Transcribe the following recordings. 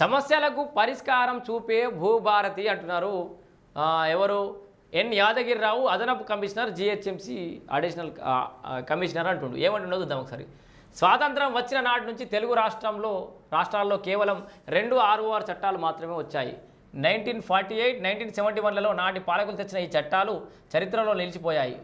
సమస్యలకు పరిష్కారం చూపే భూభారతి అంటున్నారు. ఎవరు? ఎన్ యాదగిరిరావు అదనపు కమిషనర్ జిహెచ్ఎంసి అడిషనల్ కమిషనర్ అంటుండు. ఏమంటుండో చూద్దాం ఒకసారి. స్వాతంత్రం వచ్చిన నాటి నుంచి తెలుగు రాష్ట్రంలో రాష్ట్రాల్లో కేవలం రెండు ఆర్ఓఆర్ చట్టాలు మాత్రమే వచ్చాయి. Nineteen forty eight nineteen seventy వన్లలో నాటి పాలకులు తెచ్చిన ఈ చట్టాలు చరిత్రలో నిలిచిపోయాయి.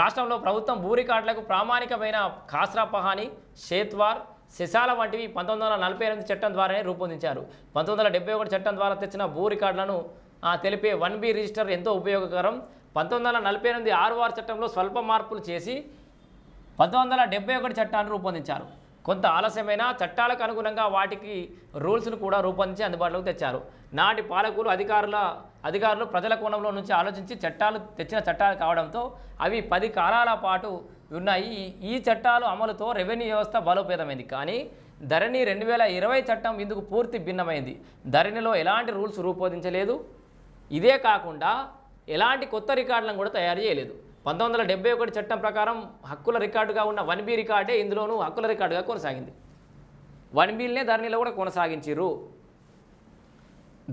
రాష్ట్రంలో ప్రభుత్వం భూ రికార్డులకు ప్రామాణికమైన కాస్రాపహాని షేత్వార్ శశాల వంటివి పంతొమ్మిది వందల నలభై ఎనిమిది చట్టం ద్వారానే రూపొందించారు. పంతొమ్మిది వందల డెబ్బై ఒకటి చట్టం ద్వారా తెచ్చిన భూ రికార్డులను తెలిపే వన్ బి రిజిస్టర్ ఎంతో ఉపయోగకరం. పంతొమ్మిది వందల నలభై ఎనిమిది ఆరు చట్టంలో స్వల్ప మార్పులు చేసి పంతొమ్మిది వందల డెబ్బై ఒకటి చట్టాన్ని రూపొందించారు. కొంత ఆలస్యమైన చట్టాలకు అనుగుణంగా వాటికి రూల్స్ను కూడా రూపొందించి అందుబాటులోకి తెచ్చారు. నాటి పాలకులు అధికారుల అధికారులు ప్రజల కోణంలో నుంచి ఆలోచించి చట్టాలు తెచ్చిన చట్టాలు కావడంతో అవి పది కాలాల పాటు ఉన్నాయి. ఈ- ఈ చట్టాలు అమలుతో రెవెన్యూ వ్యవస్థ బలోపేతమైంది. కానీ ధరణి రెండు వేల ఇరవై చట్టం ఇందుకు పూర్తి భిన్నమైంది. ధరణిలో ఎలాంటి రూల్స్ రూపొందించలేదు. ఇదే కాకుండా ఎలాంటి కొత్త రికార్డులను కూడా తయారు చేయలేదు. పంతొమ్మిది వందల డెబ్బై ఒకటి చట్టం ప్రకారం హక్కుల రికార్డుగా ఉన్న వన్ బి రికార్డే ఇందులోనూ హక్కుల రికార్డుగా కొనసాగింది. వన్ బిల్నే ధరణిలో కూడా కొనసాగించిర్రు.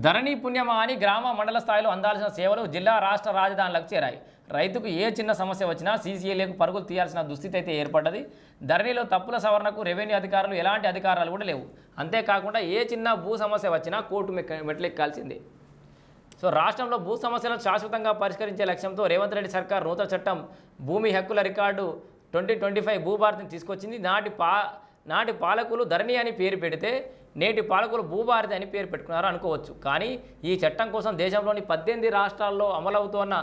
ధరణి పుణ్యమా అని గ్రామ మండల స్థాయిలో అందాల్సిన సేవలు జిల్లా రాష్ట్ర రాజధానులకు చేరాయి. రైతుకు ఏ చిన్న సమస్య వచ్చినా సీసీఏలకు పరుగులు తీయాల్సిన దుస్థితి అయితే ఏర్పడ్డది. ధరణిలో తప్పుల సవరణకు రెవెన్యూ అధికారులు ఎలాంటి అధికారాలు కూడా లేవు. అంతేకాకుండా ఏ చిన్న భూ సమస్య వచ్చినా కోర్టు మెక్క మెట్లెక్కాల్సిందే. సో రాష్ట్రంలో భూ సమస్యలను శాశ్వతంగా పరిష్కరించే లక్ష్యంతో రేవంత్ రెడ్డి సర్కార్ నూతన చట్టం భూమి హక్కుల రికార్డు ట్వంటీ ట్వంటీ ఫైవ్ భూభారతిని తీసుకొచ్చింది. నాటి పా నాటి పాలకులు ధరణి అని పేరు పెడితే నేటి పాలకులు భూభారతి అని పేరు పెట్టుకున్నారు అనుకోవచ్చు. కానీ ఈ చట్టం కోసం దేశంలోని పద్దెనిమిది రాష్ట్రాల్లో అమలవుతున్న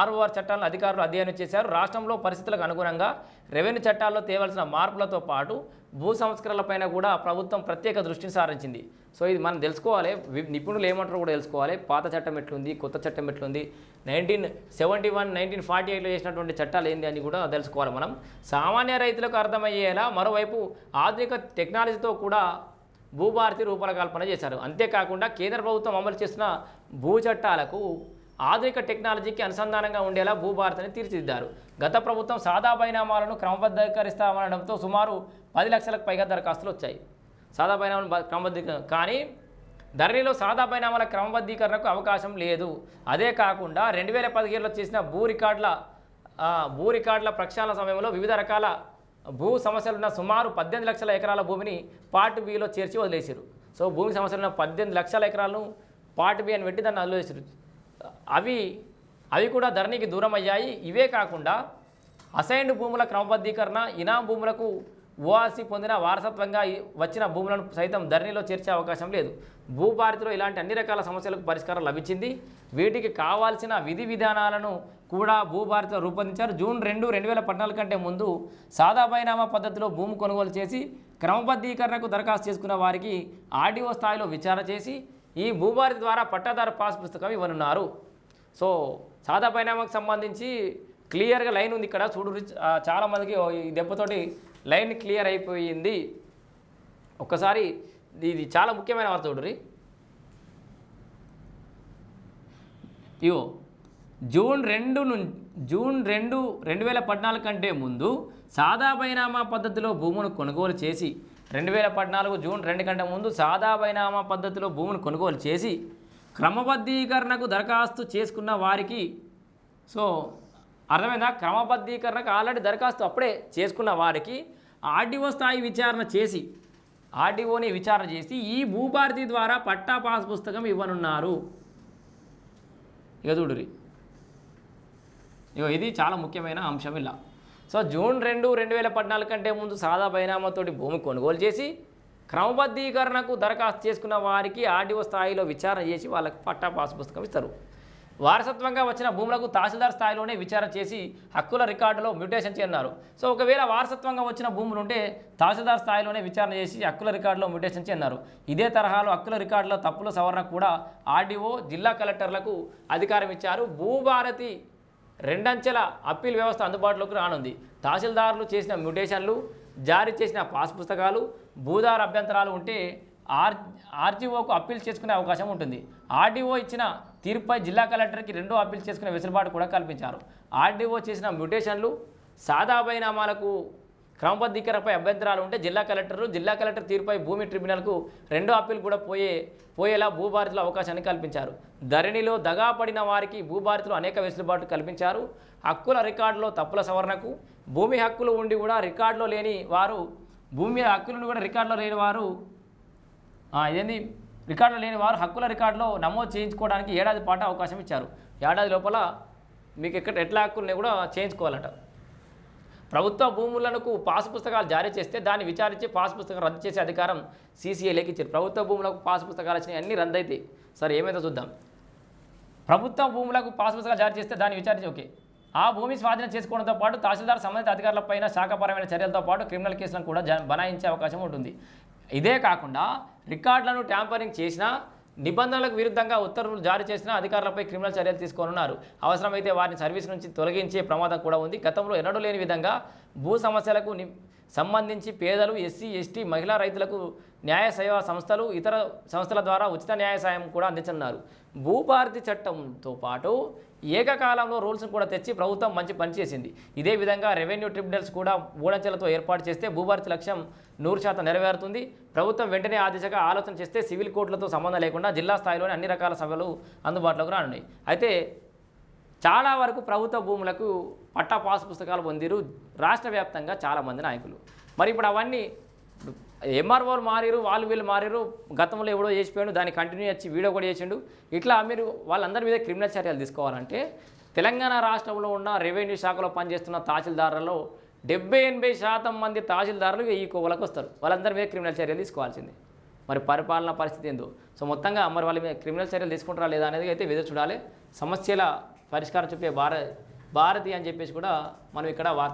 ఆర్ఓఆర్ చట్టాలను అధికారులు అధ్యయనం చేశారు. రాష్ట్రంలో పరిస్థితులకు అనుగుణంగా రెవెన్యూ చట్టాల్లో తేవలసిన మార్పులతో పాటు భూ సంస్కరణలపైన కూడా ప్రభుత్వం ప్రత్యేక దృష్టిని సారించింది. సో ఇది మనం తెలుసుకోవాలి. నిపుణులు ఏమంటారో కూడా తెలుసుకోవాలి. పాత చట్టం ఎట్లుంది? కొత్త చట్టం ఎట్లుంది? Nineteen seventy one nineteen forty ఎయిట్లో చేసినటువంటి చట్టాలు ఏంది అని కూడా తెలుసుకోవాలి మనం. సామాన్య రైతులకు అర్థమయ్యేలా మరోవైపు ఆధునిక టెక్నాలజీతో కూడా భూభారతి రూపకల్పన చేశారు. అంతేకాకుండా కేంద్ర ప్రభుత్వం అమలు చేసిన భూ చట్టాలకు ఆధునిక టెక్నాలజీకి అనుసంధానంగా ఉండేలా భూభారతిని తీర్చిదిద్దారు. గత ప్రభుత్వం సాదాబైనామాలను క్రమబద్ధీకరిస్తామనడంతో సుమారు పది లక్షలకు పైగా దరఖాస్తులు వచ్చాయి. సాదా బైనామాలను క్రమబద్ధీకరణ కానీ ధరణిలో సాదాబైనామాల క్రమబద్ధీకరణకు అవకాశం లేదు. అదే కాకుండా రెండు వేల పదిహేడులో చేసిన భూ రికార్డుల భూ రికార్డుల ప్రక్షాళన సమయంలో వివిధ రకాల భూ సమస్యలున్న సుమారు పద్దెనిమిది లక్షల ఎకరాల భూమిని పార్ట్ బిలో చేర్చి వదిలేసారు సో భూమి సమస్యలున్న పద్దెనిమిది లక్షల ఎకరాలను పార్ట్ బి అని పెట్టి దాన్ని వదిలేసారు అవి అవి కూడా ధరణికి దూరం అయ్యాయి. ఇవే కాకుండా అసైన్డ్ భూముల క్రమబద్ధీకరణ ఇనాం భూములకు ఓఆర్సీ పొందిన వారసత్వంగా వచ్చిన భూములను సైతం ధరణిలో చేర్చే అవకాశం లేదు. భూభారతిలో ఇలాంటి అన్ని రకాల సమస్యలకు పరిష్కారం లభించింది. వీటికి కావాల్సిన విధి విధానాలను కూడా భూభారతిలో రూపొందించారు. జూన్ రెండు రెండు వేల పద్నాలుగు కంటే ముందు సాదా బైనామా పద్ధతిలో భూమి కొనుగోలు చేసి క్రమబద్ధీకరణకు దరఖాస్తు చేసుకున్న వారికి ఆర్డీఓ స్థాయిలో విచారణ చేసి ఈ భూభారతి ద్వారా పట్టాదారు పాస్ పుస్తకం ఇవ్వనున్నారు. సో సాదా పరిణామానికి సంబంధించి క్లియర్గా లైన్ ఉంది ఇక్కడ. చూడు రిచ్- చాలామందికి ఈ దెబ్బతోటి లైన్ క్లియర్ అయిపోయింది. ఒక్కసారి ఇది చాలా ముఖ్యమైన వార్త చూడరి ఇవో జూన్ రెండు నుంచి జూన్ రెండు రెండు వేల పద్నాలుగు కంటే ముందు సాదా బైనామా పద్ధతిలో భూమును కొనుగోలు చేసి రెండు వేల పద్నాలుగు జూన్ రెండు కంటే ముందు సాదా బైనామా పద్ధతిలో భూమును కొనుగోలు చేసి క్రమబద్ధీకరణకు దరఖాస్తు చేసుకున్న వారికి సో అర్థమైందా? క్రమబద్ధీకరణకు ఆల్రెడీ దరఖాస్తు అప్పుడే చేసుకున్న వారికి ఆర్డీఓ స్థాయి విచారణ చేసి ఆర్డీఓని విచారణ చేసి ఈ భూభారతి ద్వారా పట్టా పాస్ పుస్తకం ఇవ్వనున్నారు. ఇక చూడురి ఇగో ఇది చాలా ముఖ్యమైన అంశం ఇలా. సో జూన్ రెండు రెండు వేల పద్నాలుగు కంటే ముందు సాదా పరిణామంతోటి భూమి కొనుగోలు చేసి క్రమబద్ధీకరణకు దరఖాస్తు చేసుకున్న వారికి ఆర్డీఓ స్థాయిలో విచారణ చేసి వాళ్ళకి పట్టా పాస్ పుస్తకం ఇస్తారు. వారసత్వంగా వచ్చిన భూములకు తహసీల్దార్ స్థాయిలోనే విచారణ చేసి హక్కుల రికార్డులో మ్యూటేషన్ చేయన్నారు సో ఒకవేళ వారసత్వంగా వచ్చిన భూములు ఉంటే తహసీల్దార్ స్థాయిలోనే విచారణ చేసి హక్కుల రికార్డులో మ్యూటేషన్ చేయన్నారు ఇదే తరహాలో హక్కుల రికార్డులో తప్పుల సవరణ కూడా ఆర్డీఓ జిల్లా కలెక్టర్లకు అధికారం ఇచ్చారు. భూభారతి రెండంచెల అప్పీల్ వ్యవస్థ అందుబాటులోకి రానుంది. తహసీల్దారులు చేసిన మ్యూటేషన్లు జారీ చేసిన పాస్ పుస్తకాలు భూదార అభ్యంతరాలు ఉంటే ఆర్ ఆర్జీఓకు అప్పీల్ చేసుకునే అవకాశం ఉంటుంది. ఆర్డీఓ ఇచ్చిన తీర్పుపై జిల్లా కలెక్టర్కి రెండో అప్పీల్ చేసుకునే వెసులుబాటు కూడా కల్పించారు. ఆర్డీఓ చేసిన మ్యూటేషన్లు సాదా బైనామాలకు క్రమబద్ధీకరణపై అభ్యంతరాలు ఉంటే జిల్లా కలెక్టర్ జిల్లా కలెక్టర్ తీరుపై భూమి ట్రిబ్యునల్కు రెండో అప్పీల్ కూడా పోయే పోయేలా భూభారతుల అవకాశాన్ని కల్పించారు. ధరణిలో దగా పడిన వారికి భూభారతిలో అనేక వెసులుబాటు కల్పించారు. హక్కుల రికార్డులో తప్పుల సవరణకు భూమి హక్కులు ఉండి కూడా రికార్డులో లేని వారు భూమి హక్కులను కూడా రికార్డులో లేని వారు ఇదేంది? రికార్డులు లేని వారు హక్కుల రికార్డులో నమోదు చేయించుకోవడానికి ఏడాది పాటు అవకాశం ఇచ్చారు. ఏడాది లోపల మీకు ఎక్కడ ఎట్లా హక్కుల్ని కూడా చేయించుకోవాలట. ప్రభుత్వ భూములకు పాస్ పుస్తకాలు జారీ చేస్తే దాన్ని విచారించి పాస్ పుస్తకం రద్దు చేసే అధికారం సీసీఏలోకి ఇచ్చారు. ప్రభుత్వ భూములకు పాస్ పుస్తకాలు వచ్చినాయి అన్నీ రద్దు అవుతాయి సరే ఏమైందో చూద్దాం. ప్రభుత్వ భూములకు పాస్ పుస్తకాలు జారీ చేస్తే దాన్ని విచారించి ఓకే. ఆ భూమి స్వాధీనం చేసుకోవడంతో పాటు తహసీల్దార్ సంబంధిత అధికారులపైన శాఖపరమైన చర్యలతో పాటు క్రిమినల్ కేసులను కూడా బనాయించే అవకాశం ఉంటుంది. ఇదే కాకుండా రికార్డులను ట్యాంపరింగ్ చేసినా నిబంధనలకు విరుద్ధంగా ఉత్తర్వులు జారీ చేసిన అధికారులపై క్రిమినల్ చర్యలు తీసుకోనున్నారు. అవసరమైతే వారిని సర్వీస్ నుంచి తొలగించే ప్రమాదం కూడా ఉంది. గతంలో ఎన్నడూ లేని విధంగా భూ సమస్యలకు సంబంధించి పేదలు ఎస్సీ ఎస్టీ మహిళా రైతులకు న్యాయ సేవా సంస్థలు ఇతర సంస్థల ద్వారా ఉచిత న్యాయ సాయం కూడా అందించనున్నారు. భూభారతి చట్టంతో పాటు ఏకకాలంలో రూల్స్ను కూడా తెచ్చి ప్రభుత్వం మంచి పనిచేసింది ఇదే విధంగా రెవెన్యూ ట్రిబ్యునల్స్ కూడా మూడంచెలతో ఏర్పాటు చేస్తే భూభారతి లక్ష్యం నూరు శాతం నెరవేరుతుంది. ప్రభుత్వం వెంటనే ఆ దిశగా ఆలోచన చేస్తే సివిల్ కోర్టులతో సంబంధం లేకుండా జిల్లా స్థాయిలోనే అన్ని రకాల సభలు అందుబాటులోకి రానున్నాయి. అయితే చాలా వరకు ప్రభుత్వ భూములకు పట్టా పాస్ పుస్తకాలు పొందిరు రాష్ట్ర వ్యాప్తంగా చాలామంది నాయకులు. మరి ఇప్పుడు అవన్నీ ఎంఆర్ఓలు మారిరు వాళ్ళు వీళ్ళు మారిరు గతంలో ఎవడో చేసిపోయాడు దాన్ని కంటిన్యూ వచ్చి వీడియో కూడా చేసిండు. ఇట్లా మీరు వాళ్ళందరి మీద క్రిమినల్ చర్యలు తీసుకోవాలంటే తెలంగాణ రాష్ట్రంలో ఉన్న రెవెన్యూ శాఖలో పనిచేస్తున్న తహసీల్దారులలో డెబ్బై ఎనభై శాతం మంది తహసీల్దారులు ఈ కోవలకు వస్తారు. వాళ్ళందరి మీద క్రిమినల్ చర్యలు తీసుకోవాల్సిందే. మరి పరిపాలన పరిస్థితి ఏందో? సో మొత్తంగా మరి వాళ్ళ మీద క్రిమినల్ చర్యలు తీసుకుంటారా లేదా అనేది అయితే విధ చూడాలి. సమస్యల పరిష్కారం చెప్పే భార భారతి అని చెప్పేసి కూడా మనం ఇక్కడ వార్త